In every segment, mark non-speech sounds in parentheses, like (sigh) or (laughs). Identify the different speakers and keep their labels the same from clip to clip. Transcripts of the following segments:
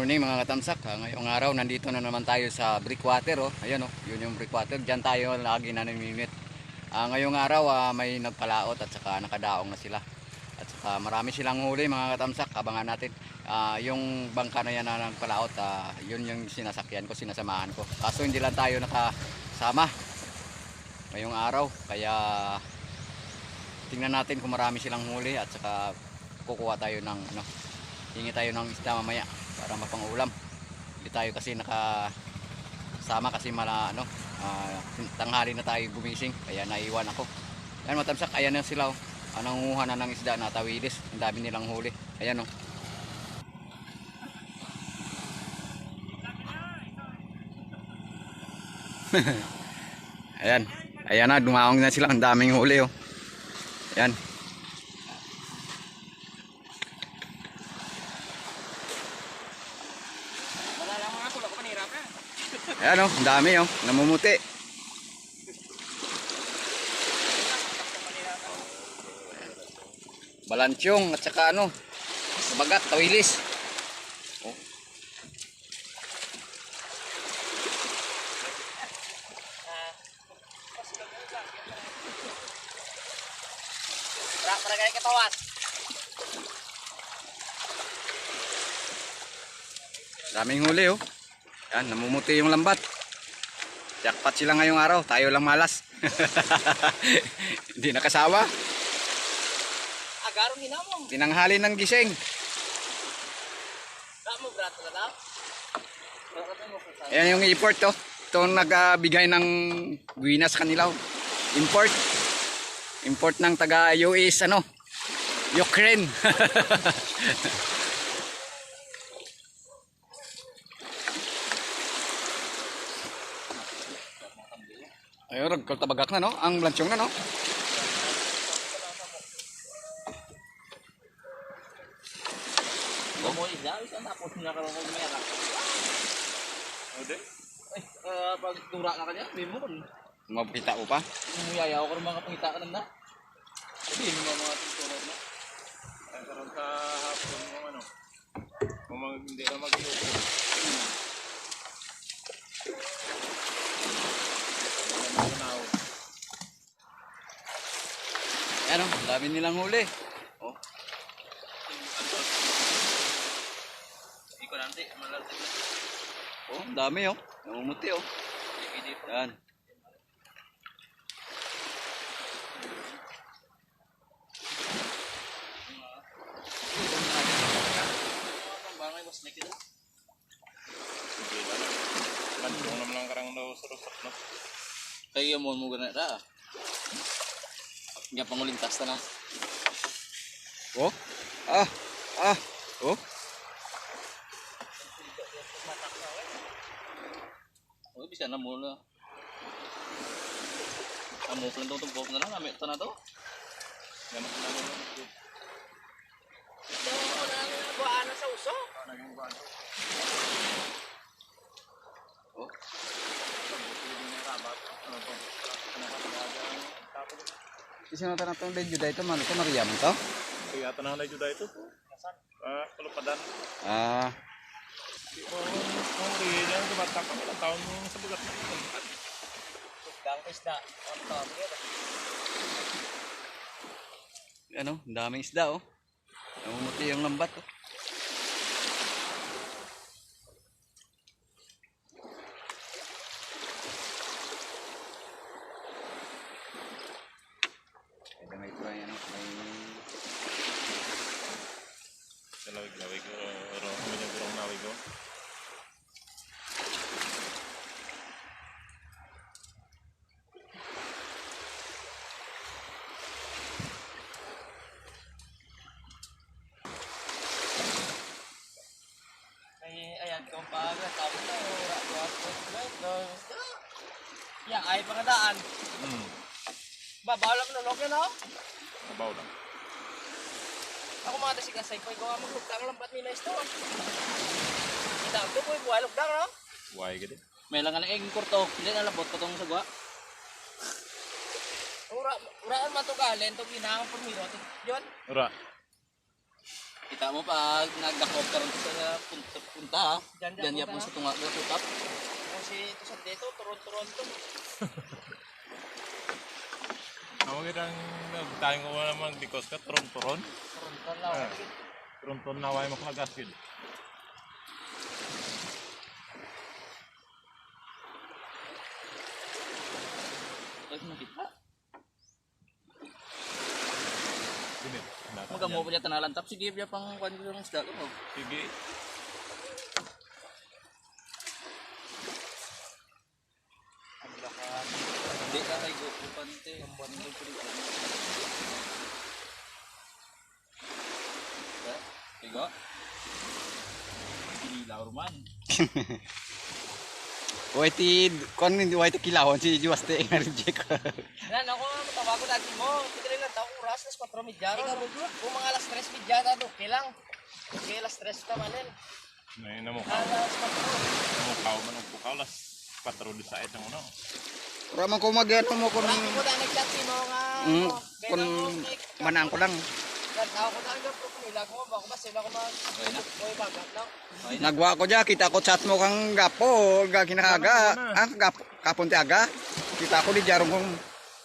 Speaker 1: Morning mga katamsak. Ah, ngayong araw, nandito na naman tayo sa Breakwater. Oh. Ayan, oh, yun yung Breakwater. Diyan tayo lagi na namimit. Ah, ngayong araw, ah, may nagpalaot at saka nakadaong na sila. At saka marami silang huli mga katamsak. Abangan natin. Ah, yung bangka na yan na nagpalaot, ah, yun yung sinasakyan ko, sinasamahan ko. Kaso hindi lang tayo nakasama ngayong araw. Kaya tingnan natin kung marami silang huli at saka kukuha tayo ng ano, hingi tayo ng isda mamaya para mapang-ulam. Hindi tayo kasi naka sama kasi mala ano, ah, tanghali na tayo gumising kaya naiwan ako. Ayan matamsak, ayan na sila oh. Ah, nangunguha na ng isda na tawilis. Ang dami nilang huli. Ayan oh. (laughs) ayan. Ayan na, dumaong na sila. Ang daming huli oh. Ayan.
Speaker 2: Wala lang mga tulog ko panirap na.
Speaker 1: Ang dami oh. Namumuti. Balansyong at saka ano, bagat, tawilis. Oh.
Speaker 2: Para kaya katawan.
Speaker 1: Daming huli oh. Yan, namumuti yung lambat. Jackpot sila ngayong araw, tayo lang malas. (laughs) Hindi nakasawa.
Speaker 2: Agarong hinamong.
Speaker 1: Tinanghali ng gising.
Speaker 2: Da mo brat na sa.
Speaker 1: Ayan yung import to. Ito ang nagbigay ng guina sa kanila. oh. Import. Import ng taga US ano. Ukraine. (laughs) Ayun, nagkaltabagak na no. Ang blanchong na no.
Speaker 2: Mo ida isa tapos na karon ko mera.
Speaker 3: Ode?
Speaker 2: Ay, ah, pag tura na kanya, di mo kun.
Speaker 1: Mapita ko pa.
Speaker 2: Umuyayaw ko mga pangita ka na. Hindi mo mga tura na.
Speaker 3: Ay, karoon ka hapon yung ano. Kung hindi ka mag-iupo.
Speaker 1: Ano, dami nilang huli. Oh,
Speaker 2: Iko nanti malalti na.
Speaker 1: oh, dami oh. Namumuti oh.
Speaker 2: Hindi.
Speaker 1: Yan.
Speaker 2: Mga bangay was naked.
Speaker 3: Hindi lang. Bandung naman lang karang daw sa rusak, no?
Speaker 2: Kaya mo mo gana ra. Nga pangulintas ta na.
Speaker 1: Oh. Ah. Ah. Oh.
Speaker 2: Oh, bisa na mo na. Amo plan tong tumpok na lang, amit to na to.
Speaker 3: Ganun na lang.
Speaker 2: Ito na na sa uso.
Speaker 1: Oh. Kasi nata na itong medyo dito man. Ito Mariam to?
Speaker 3: Kaya tanah na juda itu. Ah, pelupadan.
Speaker 1: Ah.
Speaker 3: Di mo, ang riyan yung tumatak ka pala taon mo sa bugat na ito.
Speaker 2: Dang isda. Ang yun.
Speaker 1: Ano, ang daming isda oh. Namumuti yung lambat oh. Ito may ito yan oh. May
Speaker 3: Dalawig-lawig ko. Oro, kami yung gurong nawig ko.
Speaker 2: Ay, ayan kong paga. Tapos na, ora, ora, ora, ora, Ya, ay pangadaan.
Speaker 3: Hmm.
Speaker 2: Babaw lang nulog yun, oh.
Speaker 3: Mabaw lang.
Speaker 2: Ako mga tasig asay ko, ikaw ang maglugtang lambat nila ito. Kita ko po, buhay lugtang, no?
Speaker 3: Why gede?
Speaker 2: May lang ka na ing kurto, hindi na labot ko tong sagwa. Ura, uraan man to ka, lento ginahang pumiro. Yun,
Speaker 3: Ora.
Speaker 4: Kita mo pag nag-gakop ka rin sa punta, punta ha.
Speaker 2: Diyan, diyan,
Speaker 4: Diyan yapon
Speaker 2: punta,
Speaker 4: sa tunga ng tutap.
Speaker 2: Kasi ito sa dito, turon-turon-turon. (laughs)
Speaker 3: Ang magandang nagtayong ko naman dikos ka, turon-turon.
Speaker 2: Turon-turon lang.
Speaker 3: Ah. Turon-turon na way makagas yun.
Speaker 4: Ay, nakita.
Speaker 3: Ginit.
Speaker 4: Mga mo pa dyan tanalantap. Sige, biya pang kwan ko ng isda ko. mo.
Speaker 3: Sige.
Speaker 4: Hindi Pante. Ang mo ko. Diba? Tigo. Ginilaw man. (laughs)
Speaker 1: Wait, ti, kon hindi wait kilawon si Juaste nga reject.
Speaker 2: Yan ako, matawago natin mo. Pwede lang daw oras, las 4 midyaro. Kung mga alas 3 midyara, okay lang. Okay, alas 3 pa manin.
Speaker 3: May namukha.
Speaker 2: Alas 4.
Speaker 3: Namukha man ang pukaw. Las 4 di sa itang ano.
Speaker 1: Raman ko magano mo kun
Speaker 2: na
Speaker 1: mm,
Speaker 2: ano,
Speaker 1: kun manang ko lang.
Speaker 2: Na ang
Speaker 4: na. Na.
Speaker 1: Nagwa ko dya, kita ko chat mo kang gapo, ga kinakaga. Ah, gapo, kapon ti aga. Kita ko di jarong kong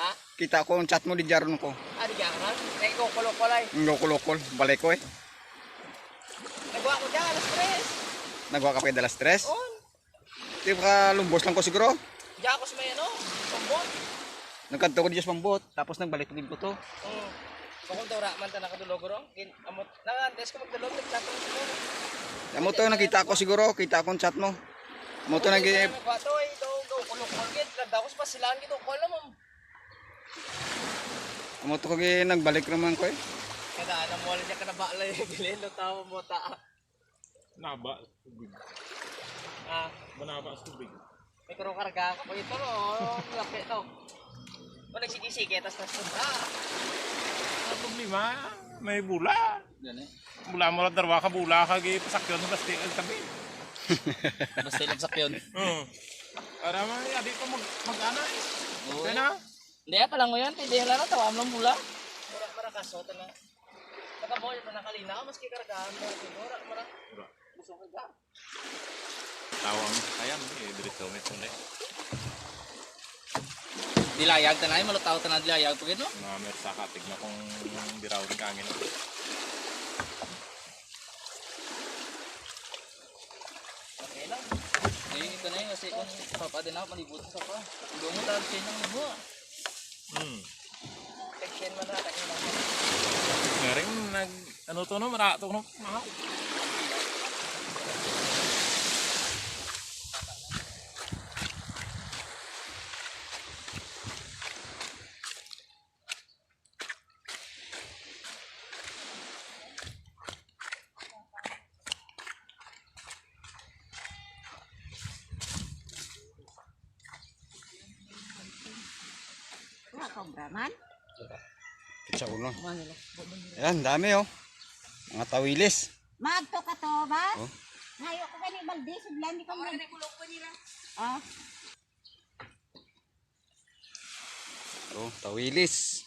Speaker 2: Ha?
Speaker 1: kita ko ang chat mo di jarong ko.
Speaker 2: Ah, di na? Nay ko kulok-kulay.
Speaker 1: Ngoko-lokol, balik ko eh.
Speaker 2: Nagawa ko dyan, alas 3.
Speaker 1: Nagwa ka pa dalas stress.
Speaker 2: On.
Speaker 1: Di ba lumbos lang ko siguro.
Speaker 2: Diyan ako sa may ano, pambot.
Speaker 1: Nagkanto ko di sa pambot, tapos nagbalik ko din ko to.
Speaker 2: Oo. Bakong daw ra man ta nakadulog ro. Amot. Nangantes ko magdulog nagtatong siguro.
Speaker 1: Amo to nakita ko siguro, kita ko ang chat mo. Amo to nag
Speaker 2: Kwato ay daw daw kulok-kulok gid. Nagdakos pa sila gid ko alam mo.
Speaker 1: amo to kagi nagbalik naman ko eh.
Speaker 2: Kada na mo niya kana bala yung gilelo tawo mo ta.
Speaker 3: Naba. Tubig.
Speaker 2: Ah,
Speaker 3: Manaba sa tubig.
Speaker 2: May karo karga ko ito no. Lapi to. O nagsige-sige tas tas ah.
Speaker 3: Ang problema, may bula.
Speaker 4: Yan eh.
Speaker 3: Bula mo lang darwa ka bula ka gi pasakyon sa plastic ang tabi. (laughs)
Speaker 4: Basta ilang sakyon.
Speaker 3: Oo. Para man adi ko mag mag-ana eh.
Speaker 4: Oo.
Speaker 3: Kaya na.
Speaker 4: Hindi pa lang mo yan. Hindi lang na. Tawam lang mula.
Speaker 2: Mura mara kaso ta na. Taga mo yung nakalina maski kargahan mo. Mura mura. Gusto ko ga.
Speaker 3: Tawang ayan eh dirito may tunay.
Speaker 4: Dilayag tanay. Malutaw tanay dilayag. Pagin no?
Speaker 3: Mga mersa ka tignan kung diraw ni kangin.
Speaker 2: Okay lang.
Speaker 4: Eh, ito na yun. Kasi kung papa din ako. Malibot sa pa. Hindi mo tawag siya ng libo.
Speaker 3: Hmm.
Speaker 2: Section man na kanina.
Speaker 3: Ngaring nag ano to no marato no. Mahal.
Speaker 5: Wala kang braman?
Speaker 1: Sa ulo. Ayan, dami oh. Mga tawilis.
Speaker 5: Magto ka to ba?
Speaker 1: Oh.
Speaker 5: Ngayon ko kani baldi, sudlan di ko mo. Ah,
Speaker 1: Oh, tawilis.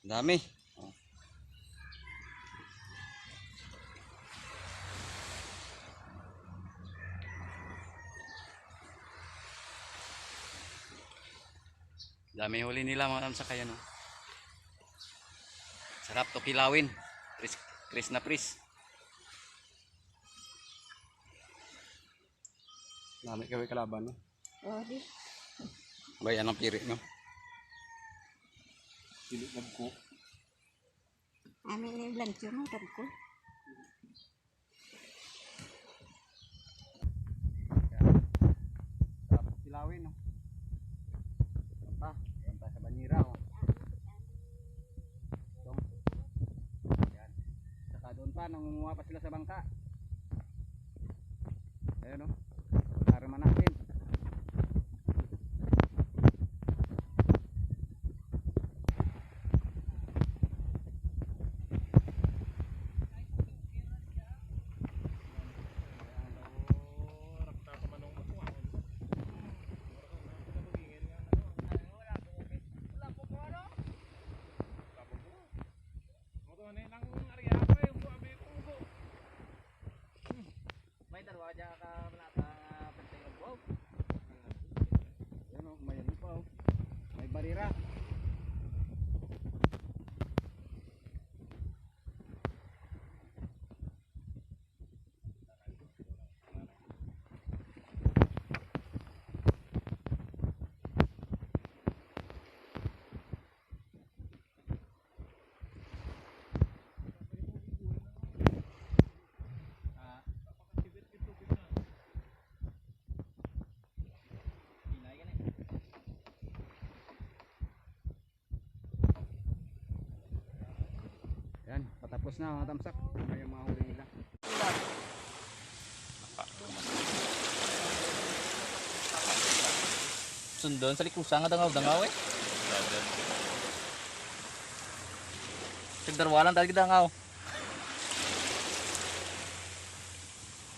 Speaker 1: Dami. Dami huli nila mga sa kaya no. Sarap to kilawin. Chris, Chris na Chris. Dami kami kalaban no.
Speaker 5: oh di.
Speaker 1: Bayan ang piri no.
Speaker 3: Dili nagko.
Speaker 5: Amin ni lancho no ko.
Speaker 1: Sarap kilawin no. Punta, punta sa banyira oh. Dong. Yan. Saka doon pa, nangunguha pa sila sa bangka. Ayun no. Para natin. Tapos na mga tamsak. Ano yung mga huli nila.
Speaker 4: Sundon sa likusan nga dangaw-dangaw eh. Tigdarwalan tadi dangaw.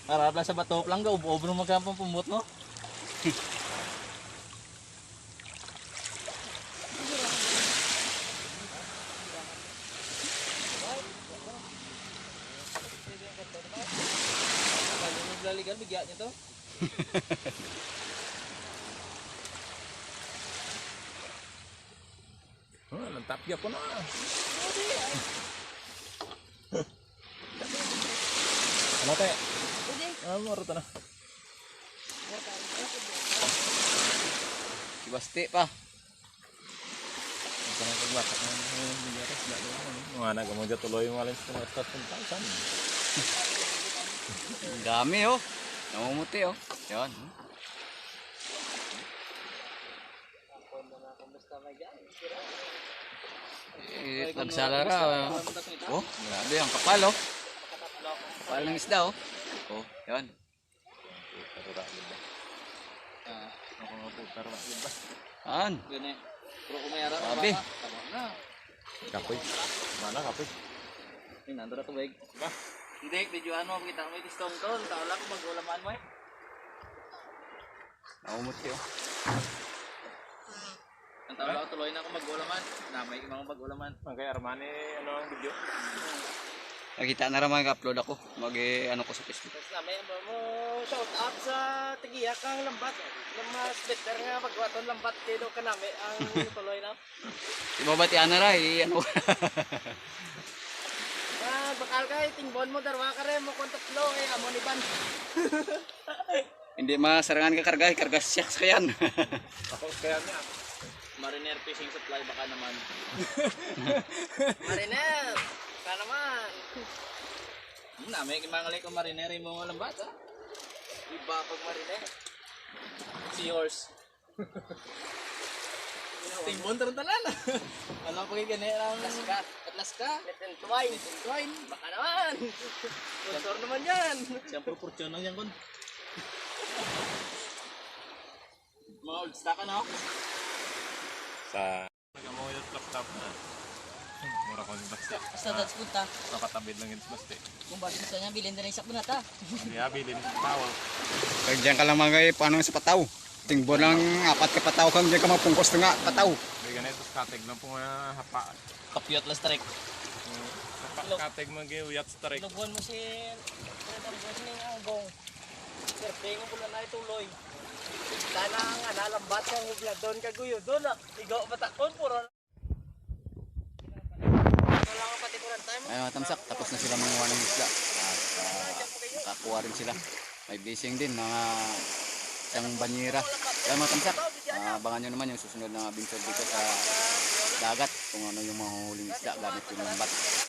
Speaker 4: Harap lang sa batok lang ga ubo-ubo ng magkampang pumut no. Kalau naglaligan bigyan niyo to. (laughs)
Speaker 3: Oh, nagtapya ko na.
Speaker 4: Ano te? Ah, mo na.
Speaker 1: Si Basti pa.
Speaker 3: Ito na pagbatak ng bigaras. Mga nagamagya tuloy yung alin sa mga tatong tausan.
Speaker 1: Ang dami oh. Namumuti oh. Yan. Eh, nagsalara. Oh, grabe ang kapal oh. Kapal ng isda oh. Oh, yan.
Speaker 3: Ako nga po, ba?
Speaker 1: Yan.
Speaker 4: Gani. Pero kung may ara
Speaker 1: Grabe.
Speaker 4: tama na.
Speaker 3: Kapoy. Mana kapoy?
Speaker 4: Ini nandara to baik. Ba. Hindi, videoan mo kita mo itong tol. Tao lang kung mag-ulaman mo eh.
Speaker 1: Namumuti oh.
Speaker 4: Ang tao lang tuloy na kung mag-ulaman. Namay mga mag-ulaman.
Speaker 3: Ang kay Armani, ano ang video?
Speaker 1: Nakita na naman ka-upload ako. Mag eh, ano ko sa Facebook.
Speaker 2: Tapos na may mo shout out sa tigiya kang lambat. Ng mas better nga pagwaton lambat kaya ka nami ang (laughs) tuloy na.
Speaker 1: Ibabatian na ra eh, ano. (laughs)
Speaker 2: Bakal ka tingbon mo darwa ka mo kontak flow eh amo ni ban. (laughs)
Speaker 1: Hindi masarangan ka karga, karga siya sa yan. (laughs)
Speaker 3: Ako kaya niya.
Speaker 4: Mariner fishing supply baka naman. (laughs)
Speaker 2: Mariner. Ka naman.
Speaker 4: Hmm, namay kimangalay ko mariner mo mga lambat ah.
Speaker 2: Iba pag mariner.
Speaker 4: Seahorse. Timbon taron talan. Ano pa kay ang
Speaker 2: Atlas ka.
Speaker 4: Ka.
Speaker 2: Let and twine.
Speaker 4: Twine.
Speaker 2: Baka naman. Sponsor naman yan.
Speaker 4: Siyang proportion lang yan kon. Mga old stock ano?
Speaker 3: Sa... Nagamoyot laptop na. Mura ko yung basta.
Speaker 5: Basta that's punta.
Speaker 3: Nakatabid lang yung basta.
Speaker 5: Kung bakit gusto niya, bilhin din isak mo na ta.
Speaker 3: Hindi abilin sa tao.
Speaker 1: Kaya dyan ka lang mga eh, paano sa pataw. Tingbo lang apat ka pataw kang dyan ka mapungkos na nga pataw.
Speaker 3: May ganito katig lang po nga hapa.
Speaker 4: Kapyot la strike.
Speaker 3: Hapa katig mga uyat strike.
Speaker 2: Lubuan mo si Lubuan ni Anggong. Sirte mo pula na ituloy. Dana ang analambat kang hubla doon kaguyo doon ah. Igaw batakon puro. Wala nga pati kurang time.
Speaker 1: Ay mga tamsak, tapos na sila manguha ng isda. At ah, nakakuha rin sila. May bising din, mga isang banyera. Kaya mga tamsak, ah, abangan nyo naman yung susunod na binsod dito sa dagat. Kung ano yung mga huling isda gamit yung lambat.